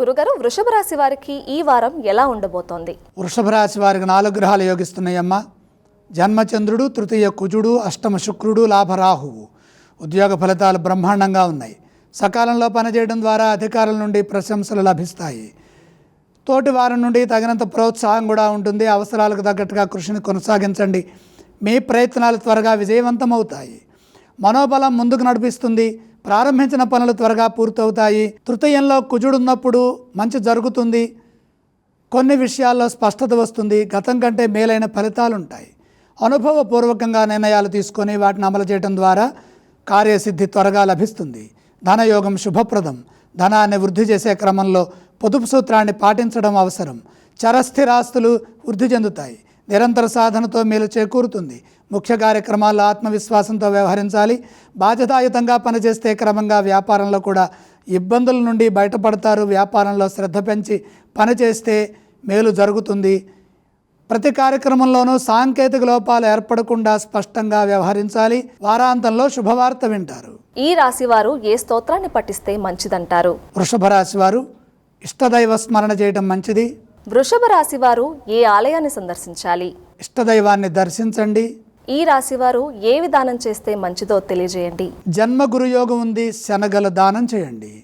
గురుగారు వృషభ రాశి వారికి ఈ వారం ఎలా ఉండబోతోంది? వృషభ రాశి వారికి నాలుగు గ్రహాలు యోగిస్తున్నాయమ్మ. జన్మచంద్రుడు తృతీయ కుజుడు అష్టమ శుక్రుడు లాభరాహువు. ఉద్యోగ ఫలితాలు బ్రహ్మాండంగా ఉన్నాయి. సకాలంలో పనిచేయడం ద్వారా అధికారుల నుండి ప్రశంసలు లభిస్తాయి. తోటి వారం నుండి తగినంత ప్రోత్సాహం కూడా ఉంటుంది. అవసరాలకు తగ్గట్టుగా కృషిని కొనసాగించండి. మీ ప్రయత్నాలు త్వరగా విజయవంతమవుతాయి. మనోబలం ముందుకు నడిపిస్తుంది. ప్రారంభించిన పనులు త్వరగా పూర్తవుతాయి. తృతీయంలో కుజుడున్నప్పుడు మంచి జరుగుతుంది. కొన్ని విషయాల్లో స్పష్టత వస్తుంది. గతం కంటే మేలైన ఫలితాలు ఉంటాయి అనుభవపూర్వకంగా నిర్ణయాలు తీసుకొని వాటిని అమలు చేయడం ద్వారా కార్యసిద్ధి త్వరగా లభిస్తుంది. ధనయోగం శుభప్రదం. ధనాన్ని వృద్ధి చేసే క్రమంలో పొదుపు సూత్రాన్ని పాటించడం అవసరం. చరస్థిరాస్తులు వృద్ధి చెందుతాయి. నిరంతర సాధనతో మేలు చేకూరుతుంది. ముఖ్య కార్యక్రమాల్లో ఆత్మవిశ్వాసంతో వ్యవహరించాలి. బాధ్యతాయుతంగా పనిచేస్తే క్రమంగా వ్యాపారంలో కూడా ఇబ్బందుల నుండి బయటపడతారు. వ్యాపారంలో శ్రద్ధ పెంచి పనిచేస్తే మేలు జరుగుతుంది. ప్రతి కార్యక్రమంలోనూ సాంకేతిక లోపాలు ఏర్పడకుండా స్పష్టంగా వ్యవహరించాలి. వారాంతంలో శుభవార్త వింటారు. ఈ రాశి వారు ఏ స్తోత్రాన్ని పఠిస్తే మంచిదంటారు? వృషభ రాశి వారు ఇష్టదైవ స్మరణ చేయడం మంచిది. వృషభ రాశి వారు ఏ ఆలయాన్ని సందర్శించాలి? ఇష్టదైవాన్ని దర్శించండి. ఈ రాశి వారు ఏ విధానం చేస్తే మంచిదో తెలియజేయండి. జన్మ గురుయోగం ఉంది శనగల దానం చేయండి.